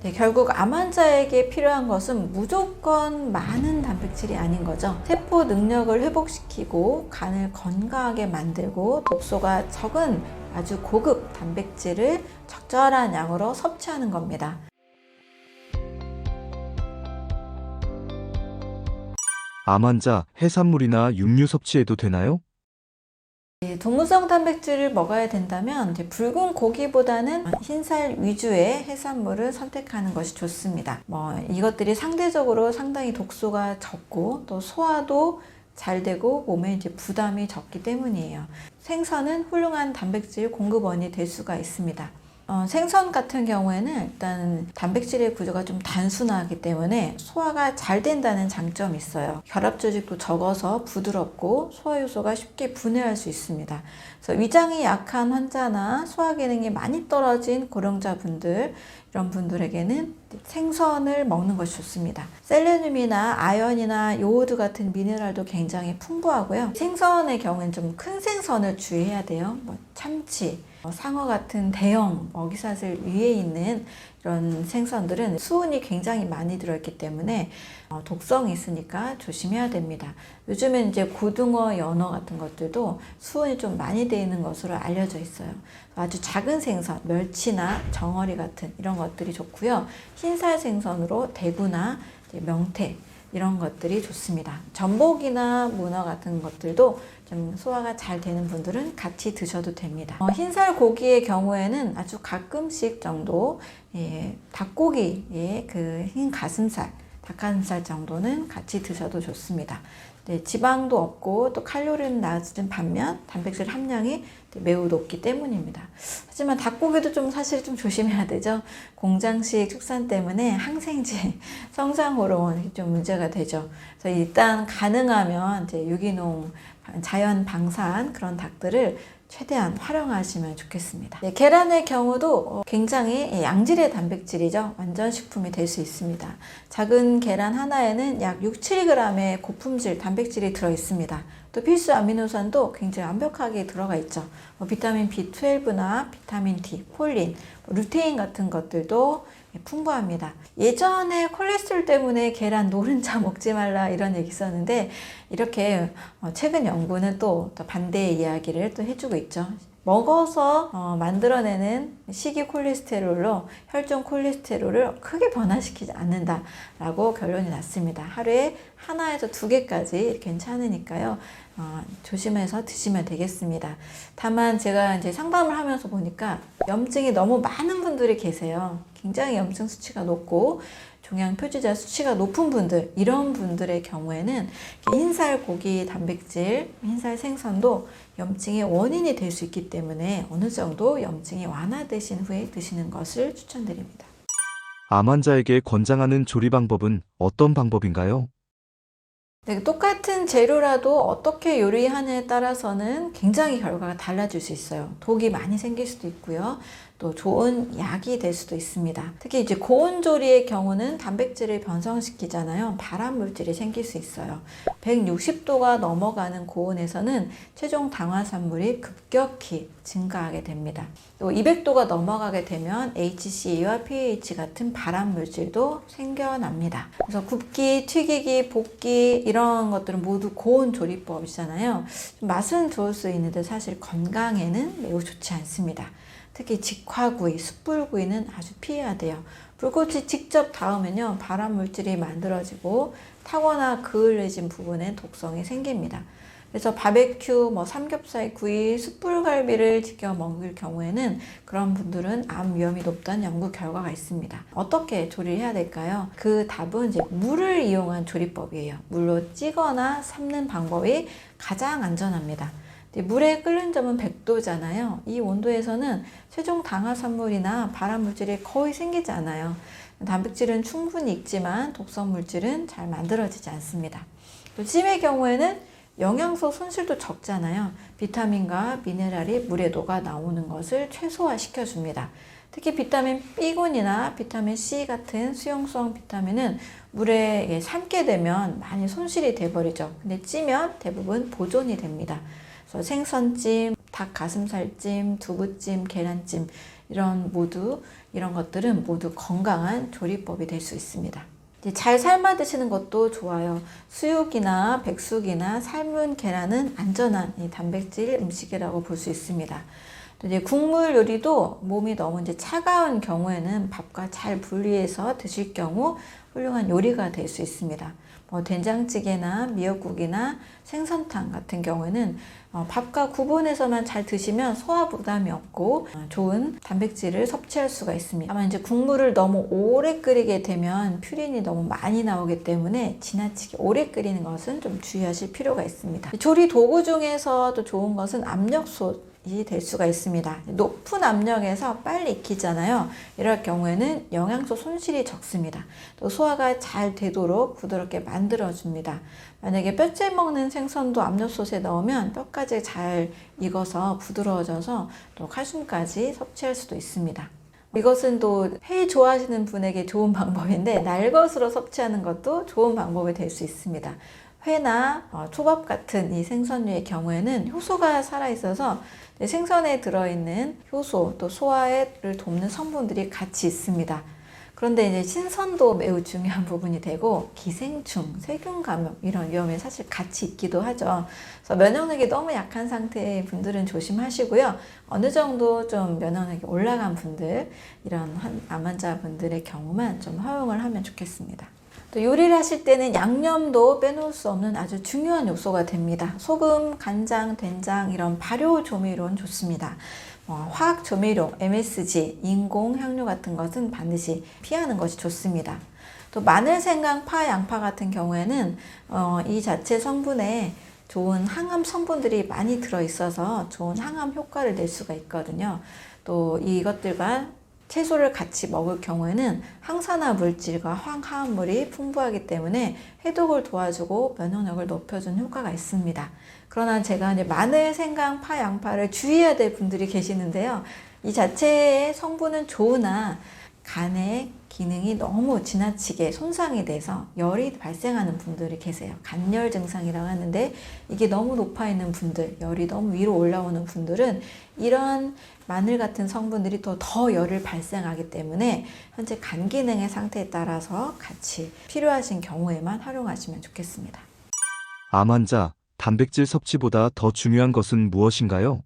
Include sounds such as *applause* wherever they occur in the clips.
네, 결국 암 환자에게 필요한 것은 무조건 많은 단백질이 아닌 거죠. 세포 능력을 회복시키고 간을 건강하게 만들고 독소가 적은 아주 고급 단백질을 적절한 양으로 섭취하는 겁니다. 암 환자 해산물이나 육류 섭취해도 되나요? 예, 동물성 단백질을 먹어야 된다면 붉은 고기보다는 흰살 위주의 해산물을 선택하는 것이 좋습니다. 뭐 이것들이 상대적으로 상당히 독소가 적고 또 소화도 잘 되고 몸에 이제 부담이 적기 때문이에요. 생선은 훌륭한 단백질 공급원이 될 수가 있습니다. 어, 생선 같은 경우에는 일단 단백질의 구조가 좀 단순하기 때문에 소화가 잘 된다는 장점이 있어요. 결합 조직도 적어서 부드럽고 소화 요소가 쉽게 분해할 수 있습니다. 그래서 위장이 약한 환자나 소화 기능이 많이 떨어진 고령자분들 이런 분들에게는 생선을 먹는 것이 좋습니다. 셀레늄이나 아연이나 요오드 같은 미네랄도 굉장히 풍부하고요. 생선의 경우에는 좀 큰 생선을 주의해야 돼요. 뭐 참치, 어, 상어 같은 대형 먹이사슬 위에 있는 이런 생선들은 수은이 굉장히 많이 들어있기 때문에 어, 독성이 있으니까 조심해야 됩니다. 요즘엔 이제 고등어, 연어 같은 것들도 수은이 좀 많이 되어 있는 것으로 알려져 있어요. 아주 작은 생선, 멸치나 정어리 같은 이런 것들이 좋고요. 흰살 생선으로 대구나 명태 이런 것들이 좋습니다. 전복이나 문어 같은 것들도 좀 소화가 잘 되는 분들은 같이 드셔도 됩니다. 어, 흰살 고기의 경우에는 아주 가끔씩 정도 예, 닭고기의 그 흰 가슴살, 닭가슴살 정도는 같이 드셔도 좋습니다. 네, 지방도 없고 또 칼로리는 낮은 반면 단백질 함량이 매우 높기 때문입니다. 하지만 닭고기도 좀 사실 좀 조심해야 되죠. 공장식 축산 때문에 항생제, *laughs* 성장 호르몬이 좀 문제가 되죠. 그래서 일단 가능하면 이제 유기농, 자연 방산 그런 닭들을 최대한 활용하시면 좋겠습니다. 네, 계란의 경우도 어, 굉장히 양질의 단백질이죠. 완전 식품이 될 수 있습니다. 작은 계란 하나에는 약 6, 7g의 고품질 단백질이 들어 있습니다. 또 필수 아미노산도 굉장히 완벽하게 들어가 있죠. 뭐 비타민 B12나 비타민 D, 폴린, 뭐 루테인 같은 것들도 풍부합니다. 예전에 콜레스테롤 때문에 계란 노른자 *laughs* 먹지 말라 이런 얘기 있었는데 이렇게 어, 최근 연구는 또, 또 반대의 이야기를 또 해주고 있죠. 먹어서 어, 만들어내는 식이 콜레스테롤로 혈중 콜레스테롤을 크게 변화시키지 않는다라고 결론이 났습니다. 하루에 하나에서 두 개까지 괜찮으니까요. 어, 조심해서 드시면 되겠습니다. 다만 제가 이제 상담을 하면서 보니까 염증이 너무 많은 분들이 계세요. 굉장히 염증 수치가 높고 종양 표지자 수치가 높은 분들 이런 분들의 경우에는 흰살 고기 단백질, 흰살 생선도 염증의 원인이 될 수 있기 때문에 어느 정도 염증이 완화되신 후에 드시는 것을 추천드립니다. 암 환자에게 권장하는 조리 방법은 어떤 방법인가요? 네, 똑같은 재료라도 어떻게 요리하느냐에 따라서는 굉장히 결과가 달라질 수 있어요. 독이 많이 생길 수도 있고요. 또 좋은 약이 될 수도 있습니다. 특히 이제 고온 조리의 경우는 단백질을 변성시키잖아요. 발암 물질이 생길 수 있어요. 160도가 넘어가는 고온에서는 최종 당화산물이 급격히 증가하게 됩니다. 또 200도가 넘어가게 되면 HCA와 pH 같은 발암 물질도 생겨납니다. 그래서 굽기, 튀기기, 볶기 이런 것들은 모두 고온 조리법이잖아요. 맛은 좋을 수 있는데 사실 건강에는 매우 좋지 않습니다. 특히 직화구이, 숯불구이는 아주 피해야 돼요. 불꽃이 직접 닿으면요, 발암 물질이 만들어지고 타거나 그을려진 부분에 독성이 생깁니다. 그래서 바베큐, 뭐 삼겹살 구이, 숯불갈비를 지켜 먹을 경우에는 그런 분들은 암 위험이 높다는 연구 결과가 있습니다. 어떻게 조리를 해야 될까요? 그 답은 이제 물을 이용한 조리법이에요. 물로 찌거나 삶는 방법이 가장 안전합니다. 물에 끓는 점은 100도잖아요. 이 온도에서는 최종 당화산물이나 발암물질이 거의 생기지 않아요. 단백질은 충분히 있지만 독성 물질은 잘 만들어지지 않습니다. 또 찜의 경우에는 영양소 손실도 적잖아요. 비타민과 미네랄이 물에 녹아 나오는 것을 최소화시켜 줍니다. 특히 비타민 B군이나 비타민 C 같은 수용성 비타민은 물에 삶게 되면 많이 손실이 돼버리죠. 근데 찌면 대부분 보존이 됩니다. 그래서 생선찜, 닭 가슴살찜, 두부찜, 계란찜 이런 모두 이런 것들은 모두 건강한 조리법이 될 수 있습니다. 잘 삶아 드시는 것도 좋아요. 수육이나 백숙이나 삶은 계란은 안전한 이 단백질 음식이라고 볼 수 있습니다. 또 이제 국물 요리도 몸이 너무 이제 차가운 경우에는 밥과 잘 분리해서 드실 경우 훌륭한 요리가 될 수 있습니다. 뭐 된장찌개나 미역국이나 생선탕 같은 경우에는 어, 밥과 구분해서만 잘 드시면 소화 부담이 없고 어, 좋은 단백질을 섭취할 수가 있습니다. 다만 이제 국물을 너무 오래 끓이게 되면 퓨린이 너무 많이 나오기 때문에 지나치게 오래 끓이는 것은 좀 주의하실 필요가 있습니다. 조리 도구 중에서도 좋은 것은 압력솥 이 될 수가 있습니다. 높은 압력에서 빨리 익히잖아요. 이럴 경우에는 영양소 손실이 적습니다. 또 소화가 잘 되도록 부드럽게 만들어줍니다. 만약에 뼈째 먹는 생선도 압력솥에 넣으면 뼈까지 잘 익어서 부드러워져서 또 칼슘까지 섭취할 수도 있습니다. 이것은 또 회 좋아하시는 분에게 좋은 방법인데 날것으로 섭취하는 것도 좋은 방법이 될 수 있습니다. 회나 어, 초밥 같은 이 생선류의 경우에는 효소가 살아있어서 생선에 들어있는 효소 또 소화를 돕는 성분들이 같이 있습니다. 그런데 이제 신선도 매우 중요한 부분이 되고 기생충, 세균 감염 이런 위험이 사실 같이 있기도 하죠. 그래서 면역력이 너무 약한 상태의 분들은 조심하시고요. 어느 정도 좀 면역력이 올라간 분들 이런 한- 암 환자 분들의 경우만 좀 허용을 하면 좋겠습니다. 또 요리를 하실 때는 양념도 빼놓을 수 없는 아주 중요한 요소가 됩니다. 소금, 간장, 된장 이런 발효 조미료는 좋습니다. 어, 화학 조미료, MSG, 인공 향료 같은 것은 반드시 피하는 것이 좋습니다. 또 마늘, 생강, 파, 양파 같은 경우에는 어, 이 자체 성분에 좋은 항암 성분들이 많이 들어 있어서 좋은 항암 효과를 낼 수가 있거든요. 또 이것들과 채소를 같이 먹을 경우에는 항산화 물질과 황화물이 풍부하기 때문에 해독을 도와주고 면역력을 높여주는 효과가 있습니다. 그러나 제가 이제 마늘, 생강, 파, 양파를 주의해야 될 분들이 계시는데요. 이 자체의 성분은 좋으나 간의 기능이 너무 지나치게 손상이 돼서 열이 발생하는 분들이 계세요. 간열 증상이라고 하는데 이게 너무 높아 있는 분들, 열이 너무 위로 올라오는 분들은 이런 마늘 같은 성분들이 또더 열을 발생하기 때문에 현재 간 기능의 상태에 따라서 같이 필요하신 경우에만 활용하시면 좋겠습니다. 암 환자, 단백질 섭취보다 더 중요한 것은 무엇인가요?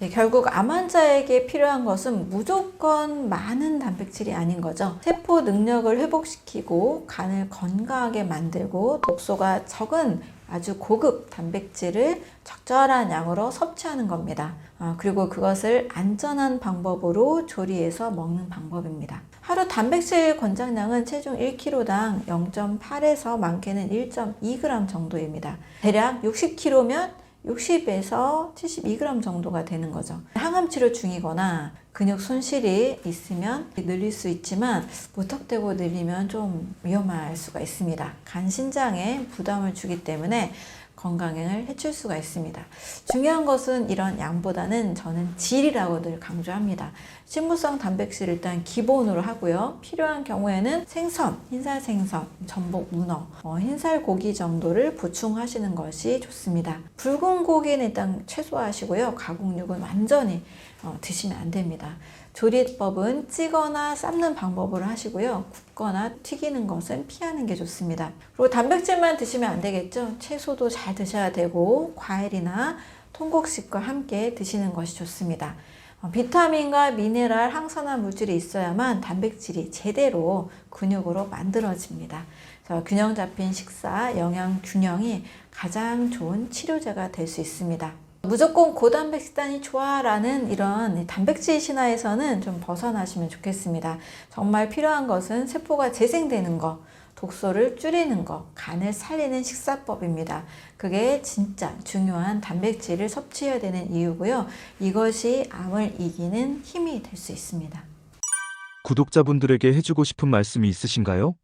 네, 결국 암 환자에게 필요한 것은 무조건 많은 단백질이 아닌 거죠. 세포 능력을 회복시키고 간을 건강하게 만들고 독소가 적은 아주 고급 단백질을 적절한 양으로 섭취하는 겁니다. 아, 그리고 그것을 안전한 방법으로 조리해서 먹는 방법입니다. 하루 단백질 권장량은 체중 1kg당 0.8에서 많게는 1.2g 정도입니다. 대략 60kg면 60에서 72g 정도가 되는 거죠. 항암 치료 중이거나 근육 손실이 있으면 늘릴 수 있지만 무턱대고 늘리면 좀 위험할 수가 있습니다. 간 신장에 부담을 주기 때문에 건강을 해칠 수가 있습니다. 중요한 것은 이런 양보다는 저는 질이라고 늘 강조합니다. 식물성 단백질 일단 기본으로 하고요. 필요한 경우에는 생선, 흰살 생선, 전복, 문어, 어, 흰살 고기 정도를 보충하시는 것이 좋습니다. 붉은 고기는 일단 최소화하시고요. 가공육은 완전히 어, 드시면 안 됩니다. 조리법은 찌거나 삶는 방법으로 하시고요. 굽거나 튀기는 것은 피하는 게 좋습니다. 그리고 단백질만 드시면 안 되겠죠. 채소도 잘 드셔야 되고 과일이나 통곡식과 함께 드시는 것이 좋습니다. 어, 비타민과 미네랄, 항산화 물질이 있어야만 단백질이 제대로 근육으로 만들어집니다. 그래서 균형 잡힌 식사, 영양 균형이 가장 좋은 치료제가 될 수 있습니다. 무조건 고단백 식단이 좋아라는 이런 단백질 신화에서는 좀 벗어나시면 좋겠습니다. 정말 필요한 것은 세포가 재생되는 것, 독소를 줄이는 것, 간을 살리는 식사법입니다. 그게 진짜 중요한 단백질을 섭취해야 되는 이유고요. 이것이 암을 이기는 힘이 될 수 있습니다. 구독자분들에게 해주고 싶은 말씀이 있으신가요?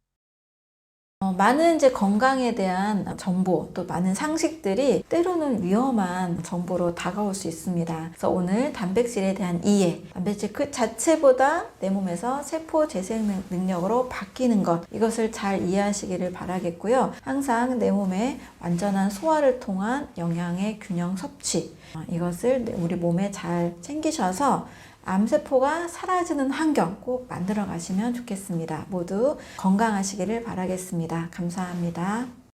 어, 많은 이제 건강에 대한 정보 또 많은 상식들이 때로는 위험한 정보로 다가올 수 있습니다. 그래서 오늘 단백질에 대한 이해, 단백질 그 자체보다 내 몸에서 세포 재생 능- 능력으로 바뀌는 것 이것을 잘 이해하시기를 바라겠고요. 항상 내 몸에 완전한 소화를 통한 영양의 균형 섭취 어, 이것을 내- 우리 몸에 잘 챙기셔서 암세포가 사라지는 환경 꼭 만들어 가시면 좋겠습니다. 모두 건강하시기를 바라겠습니다. 감사합니다.